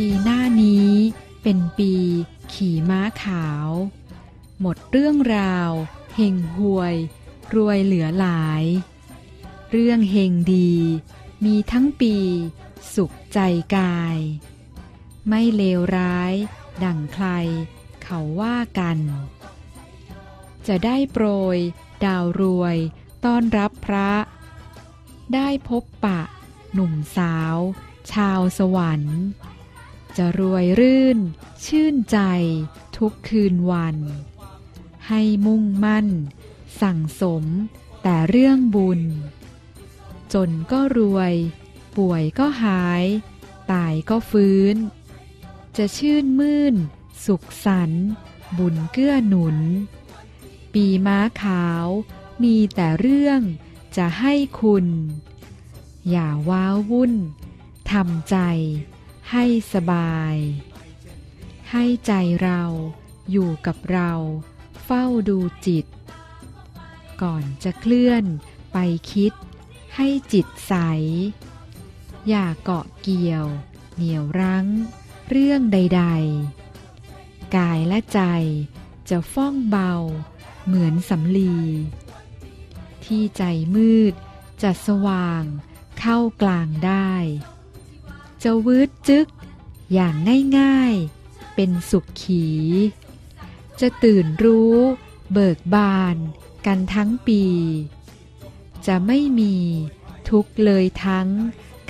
ปีหน้านี้ เป็นปี ขี่ม้าขาว หมดเรื่องราวเฮงหวย รวยเหลือหลาย เรื่องเฮงดี มีทั้งปี สุขใจกาย ไม่เลวร้าย ดังใคร เขาว่ากัน จะได้โปรย ดาวรวย ต้อนรับพระ ได้พบปะ หนุ่มสาว ชาวสวรรค์ จะรวยรื่น ชื่นใจ ทุกคืนวัน ให้มุ่งมั่น สั่งสม แต่เรื่องบุญ จนก็รวย ป่วยก็หาย ตายก็ฟื้น จะชื่นมื่น สุขสันต์บุญเกื้อหนุน ปีม้าขาว มีแต่เรื่องจะให้คุณ อย่าว้าวุ่นทำใจ ให้สบาย ให้ใจเราอยู่กับเรา เฝ้าดูจิต ก่อนจะเคลื่อนไปคิด ให้จิตใส อย่าเกาะเกี่ยว เหนี่ยวรั้ง เรื่องใด ๆ กายและใจจะฟ้องเบา เหมือนสำลี ที่ใจมืดจะสว่างเข้ากลางได้ จะวืดจึก อย่างง่ายๆ เป็นสุขขี จะตื่นรู้ เบิกบานกันทั้งปี จะไม่มีทุกเลยทั้ง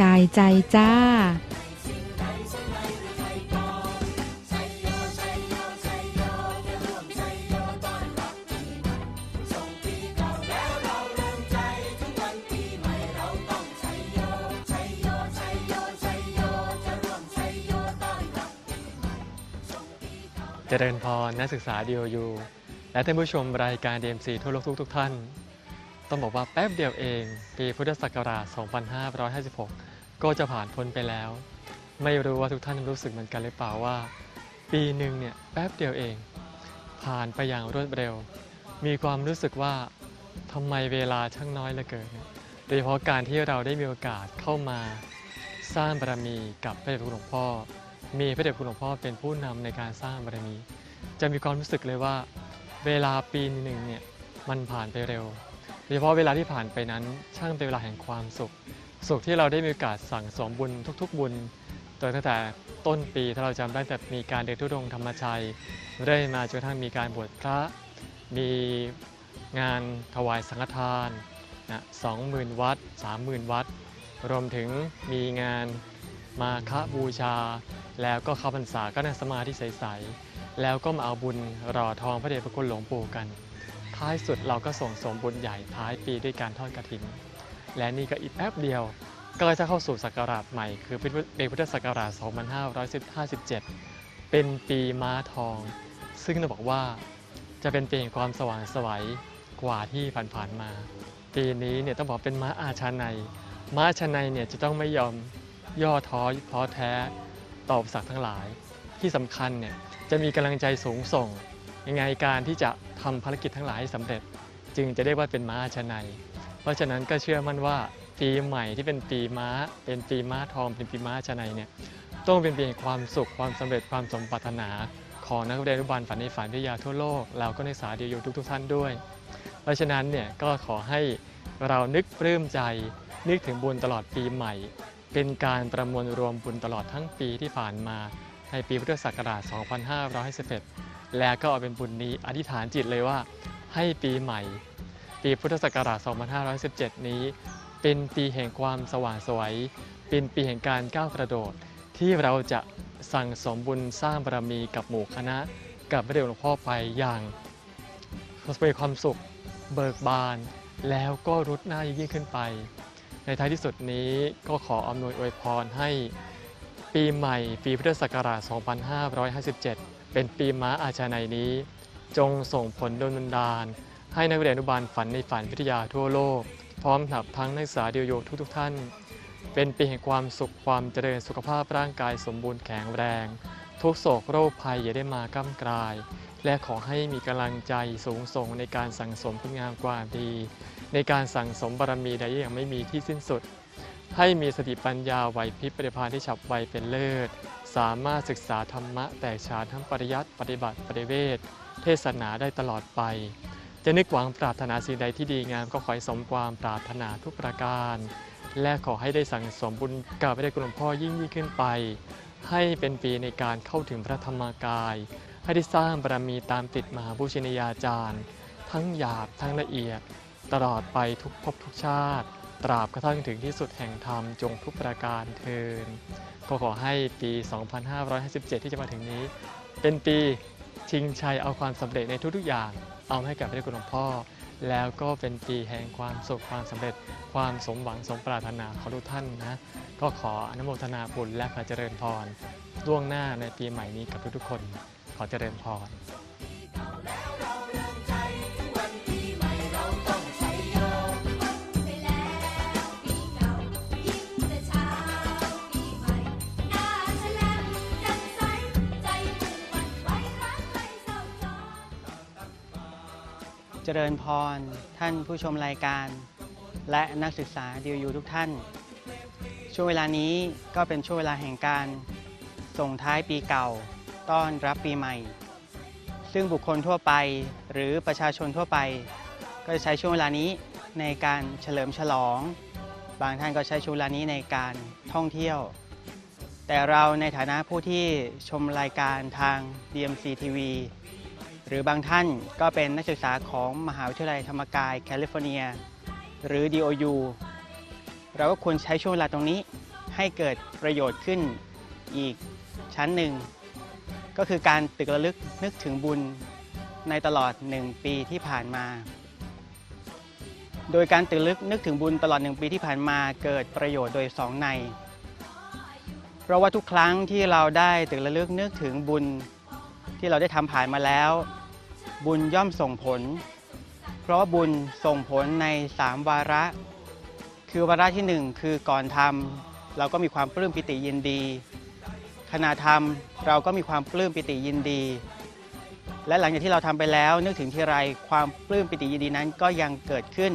กายใจจ้า จริญพรนักศึกษา DOU และท่านผู้ชมรายการ DMC ทั่วโลกทุกๆท่าน ต้องบอกว่าแป๊บเดียวเอง ปีพุทธศักราช 2556 ก็จะผ่านพ้นไปแล้ว ไม่รู้ว่าทุกท่านรู้สึกเหมือนกันหรือเปล่าว่า ปีหนึ่งเนี่ยแป๊บเดียวเอง ผ่านไปอย่างรวดเร็ว มีความรู้สึกว่าทำไมเวลาช่างน้อยเหลือเกินโดยเฉพาะการที่เราได้มีโอกาสเข้ามาสร้างบารมีกับพระเดชพระคุณหลวงพ่อ มีพระเดชคุณหลวงพ่อเป็นผู้นำในการสร้างบารมี จะมีความรู้สึกเลยว่า เวลาปีหนึ่งเนี่ยมันผ่านไปเร็วโดยเฉพาะเวลาที่ผ่านไปนั้น ช่างเป็นเวลาแห่งความสุข สุขที่เราได้มีโอกาสสั่งสมบุญทุก ๆ บุญตั้งแต่ต้นปีถ้าเราจำได้แต่มีการเดินทุดงค์ธรรมชัยเรื่อยมาจนกระทั่งมีการบวชพระ มีงานถวายสังฆทานนะสองหมื่นวัดสามหมื่นวัด รวมถึงมีงาน มาฆบูชา แล้วก็เข้าพรรษาก็นั่งสมาธิใสๆแล้วก็มาเอาบุญรอทองพระเดชพระคุณหลวงปู่กัน ท้ายสุดเราก็ส่งสมบุญใหญ่ท้ายปีด้วยการทอดกระถิน และนี่ก็อีกแป๊บเดียว ก็จะเข้าสู่ศักราชใหม่ คือปีพุทธศักราช 2557 เป็นปีม้าทอง ซึ่งเราบอกว่าจะเป็นปีแห่งความสว่างไสวัยกว่าที่ผ่านๆมา ปีนี้เนี่ยต้องบอกเป็นม้าอาชาในม้าอาชาในเนี่ยจะต้องไม่ยอม ย่อท้อท้อแท้ต่ออุปสรรคทั้งหลาย ที่สำคัญเนี่ยจะมีกำลังใจสูงส่ง ยังไงการที่จะทำภารกิจทั้งหลายให้สำเร็จ จึงจะได้ว่าเป็นม้าชาในยเพราะฉะนั้นก็เชื่อมั่นว่าปีใหม่ที่เป็นปีม้า เป็นปีม้าทองเป็นปีม้าชาในยเนี่ยต้องเป็นปีแห่งความสุขความสำเร็จความสมปรารถนาของนักเรียนอนุบาลฝันในฝันวิทยาทั่วโลกเราก็นักศึกษาดีอยู่ทุกๆท่านด้วย เพราะฉะนั้นเนี่ยก็ขอให้เรานึกปลื้มใจนึกถึงบุญตลอดปีใหม่ เป็นการประมวลรวมบุญตลอดทั้งปีที่ผ่านมาในปีพุทธศักราช 2551 และก็เอาเป็นบุญนี้อธิษฐานจิตเลยว่าให้ปีใหม่ ปีพุทธศักราช 2517 นี้ เป็นปีแห่งความสว่างสวย เป็นปีแห่งการก้าวกระโดด ที่เราจะสั่งสมบุญสร้างบารมีกับหมู่คณะ กับพระเดชหลวงพ่อไปอย่างประสบความสุขเบิกบาน แล้วก็รุดหน้ายิ่งขึ้นไป ในท้ายที่สุดนี้ก็ขออำนวยอวยพรให้ปีใหม่ปีพุทธศักราช 2557 เป็นปีม้าอาชาในยนี้ จงส่งผลดลบันดาล ให้นักเรียนอนุบาลฝันในฝันวิทยาทั่วโลก พร้อมกับทั้งนักศึกษาเดียวโยทุกๆท่าน เป็นปีแห่งความสุขความเจริญสุขภาพร่างกายสมบูรณ์แข็งแรง ทุกโศกโรคภัยอย่าได้มาก้ำกลาย และขอให้มีกำลังใจสูงส่งในการสั่งสมคุณงามความดี ในการสั่งสมบารมีใดยังไม่มีที่สิ้นสุด ให้มีสติปัญญาไหวพริบปฏิภาณที่ฉับไวเป็นเลิศ สามารถศึกษาธรรมะแตกฉานทั้งปริยัติปฏิบัติปฏิเวทเทศนาได้ตลอดไป จะนึกหวังปรารถนาสิ่งใดที่ดีงามก็ขอให้สมความปรารถนาทุกประการ และขอให้ได้สั่งสมบุญกับพระเดชคุณหลวงพ่อยิ่งยิ่งขึ้นไป ให้เป็นปีในการเข้าถึงพระธรรมกาย ให้ได้สร้างบารมีตามติดมหาบูชนียาจารย์ ทั้งหยาบทั้งละเอียด ตลอดไปทุกภพทุกชาติ ตราบกระทั่งถึงที่สุดแห่งธรรมจงทุกประการเทินก็ขอให้ปี 2557 ที่จะมาถึงนี้ เป็นปีชิงชัยเอาความสำเร็จในทุกๆอย่าง เอาให้กับพระเดชคุณหลวงพ่อ แล้วก็เป็นปีแห่งความสุขความสำเร็จ ความสมหวังสมปรารถนาของทุกท่านนะ ก็ขออนุโมทนาบุญและขอเจริญพรล่วงหน้าในปีใหม่นี้กับทุกๆคน ขอเจริญพร เจริญพร ท่านผู้ชมรายการ และนักศึกษาดียูทุกท่าน ช่วงเวลานี้ก็เป็นช่วงเวลาแห่งการส่งท้ายปีเก่า ต้อนรับปีใหม่ ซึ่งบุคคลทั่วไปหรือประชาชนทั่วไป ก็จะใช้ช่วงเวลานี้ในการเฉลิมฉลอง บางท่านก็ใช้ช่วงเวลานี้ในการท่องเที่ยว แต่เราในฐานะผู้ที่ชมรายการทาง DMC TV หรือบางท่านก็เป็นนักศึกษาของมหาวิทยาลัยธรรมกายแคลิฟอร์เนีย หรือ DOU เราก็ควรใช้ช่วงเวลาตรงนี้ให้เกิดประโยชน์ขึ้นอีกชั้นหนึ่ง ก็คือการตึกระลึกนึกถึงบุญในตลอด 1 ปีที่ผ่านมา โดยการตึกระลึกนึกถึงบุญตลอด 1 ปีที่ผ่านมาเกิดประโยชน์โดย 2 ใน เพราะว่าทุกครั้งที่เราได้ตึกระลึกนึกถึงบุญที่เราได้ทำผ่านมาแล้ว บุญย่อมส่งผล เพราะว่าบุญส่งผลใน3วาระ คือวาระที่หนึ่1คือก่อนทำเราก็มีความปลื้มปิติยินดี ขณะทำเราก็มีความปลื้มปิติยินดี และหลังจากที่เราทำไปแล้ว นึกถึงที่ไรความปลื้มปิติยินดีนั้นก็ยังเกิดขึ้น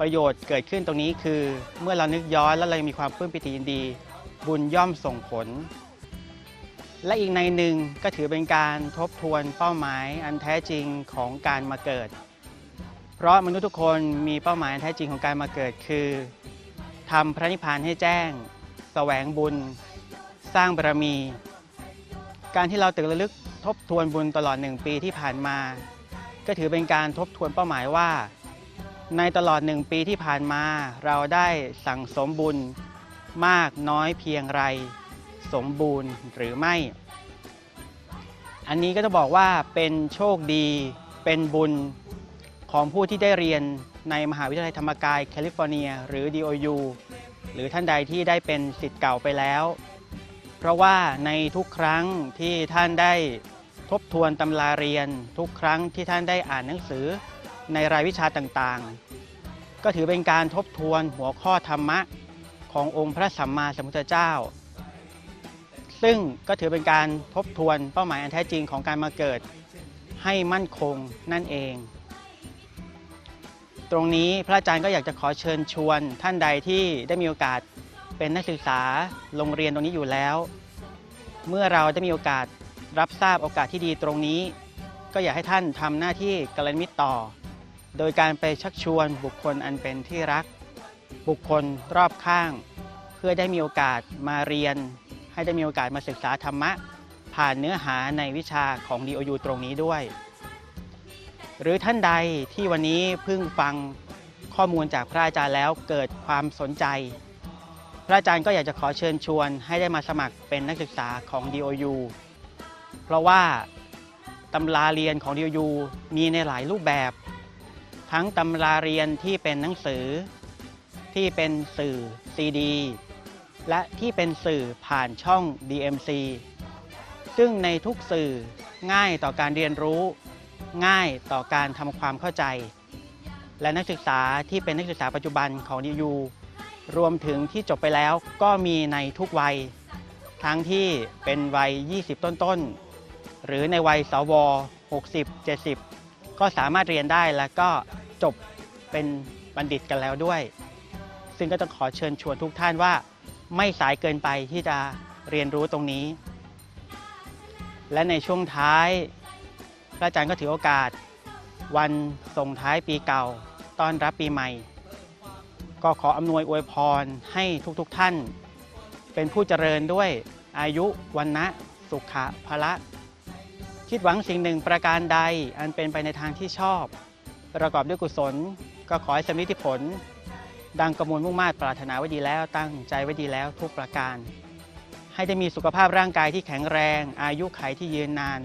ประโยชน์เกิดขึ้นตรงนี้คือ เมื่อเรานึกย้อนแล้วเรายังมีความปลื้มปิติยินดี บุญย่อมส่งผล และอีกในหนึ่งก็ถือเป็นการทบทวนเป้าหมายอันแท้จริงของการมาเกิด เพราะมนุษย์ทุกคนมีเป้าหมายอันแท้จริงของการมาเกิดคือทำพระนิพพานให้แจ้งแสวงบุญ สร้างบารมี การที่เราตึกระลึกทบทวนบุญตลอดหนึ่งปีที่ผ่านมา ก็ถือเป็นการทบทวนเป้าหมายว่า ในตลอดหนึ่งปีที่ผ่านมา เราได้สั่งสมบุญมากน้อยเพียงไร สมบูรณ์หรือไม่ อันนี้ก็จะบอกว่าเป็นโชคดีเป็นบุญของผู้ที่ได้เรียนในมหาวิทยาลัยธรรมกายแคลิฟอร์เนีย หรือ DOU หรือท่านใดที่ได้เป็นสิทธิ์เก่าไปแล้ว เพราะว่าในทุกครั้งที่ท่านได้ทบทวนตำราเรียน ทุกครั้งที่ท่านได้อ่านหนังสือในรายวิชาต่างๆ ก็ถือเป็นการทบทวนหัวข้อธรรมะขององค์พระสัมมาสัมพุทธเจ้า ซึ่งก็ถือเป็นการทบทวนเป้าหมายอันแท้จริงของการมาเกิดให้มั่นคงนั่นเอง ตรงนี้พระอาจารย์ก็อยากจะขอเชิญชวนท่านใดที่ได้มีโอกาสเป็นนักศึกษาโรงเรียนตรงนี้อยู่แล้ว เมื่อเราได้มีโอกาสรับทราบโอกาสที่ดีตรงนี้ ก็อยากให้ท่านทำหน้าที่กัลยาณมิตรต่อ โดยการไปชักชวนบุคคลอันเป็นที่รัก บุคคลรอบข้าง เพื่อได้มีโอกาสมาเรียน ให้ได้มีโอกาสมาศึกษาธรรมะ ผ่านเนื้อหาในวิชาของ DOU ตรงนี้ด้วย หรือท่านใดที่วันนี้เพิ่งฟังข้อมูลจากพระอาจารย์แล้วเกิดความสนใจ พระอาจารย์ก็อยากจะขอเชิญชวนให้ได้มาสมัครเป็นนักศึกษาของ DOU เพราะว่าตำราเรียนของ DOU มีในหลายรูปแบบ ทั้งตำราเรียนที่เป็นหนังสือที่เป็นสื่อ CD และที่เป็นสื่อผ่านช่อง DMC ซึ่งในทุกสื่อง่ายต่อการเรียนรู้ ง่ายต่อการทำความเข้าใจ และนักศึกษาที่เป็นนักศึกษาปัจจุบันของ DU รวมถึงที่จบไปแล้วก็มีในทุกวัย ทั้งที่เป็นวัย 20 ต้นๆ หรือในวัยสว 60 70 ก็สามารถเรียนได้และก็จบเป็นบัณฑิตกันแล้วด้วย ซึ่งก็ต้องขอเชิญชวนทุกท่านว่า ไม่สายเกินไปที่จะเรียนรู้ตรงนี้ และในช่วงท้าย พระอาจารย์ก็ถือโอกาส วันส่งท้ายปีเก่า ต้อนรับปีใหม่ ก็ขออำนวยอวยพรให้ทุกๆทท่าน เป็นผู้เจริญด้วยอายุวันนะสุขะพละ คิดหวังสิ่งหนึ่งประการใดอันเป็นไปในทางที่ชอบ ประกอบด้วยกุศลก็ขอให้สำลิดผล ดังกระมวลมุ่งมาตรปรารถนาไว้ดีแล้ว ตั้งใจไว้ดีแล้วทุกประการ ให้ได้มีสุขภาพร่างกายที่แข็งแรง อายุขัยที่ยืนนาน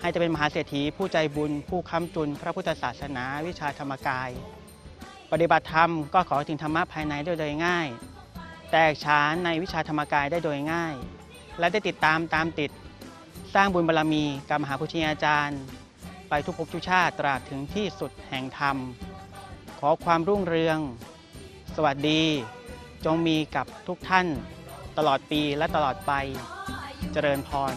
ให้จะเป็นมหาเศรษฐีผู้ใจบุญ ผู้ค้ำจุน พระพุทธศาสนา วิชาธรรมกาย ปฏิบัติธรรมก็ขอถึงธรรมะภายในได้โดยง่าย แตกฉานในวิชาธรรมกายได้โดยง่าย และได้ติดตามตามติด สร้างบุญบารรมีกับมหาพุทธอาจารย์ ไปทุกภพทุกชาติตราบถึงที่สุดแห่งธรรม ขอความรุ่งเรือง สวัสดี จงมีกับทุกท่าน ตลอดปีและตลอดไป เจริญพร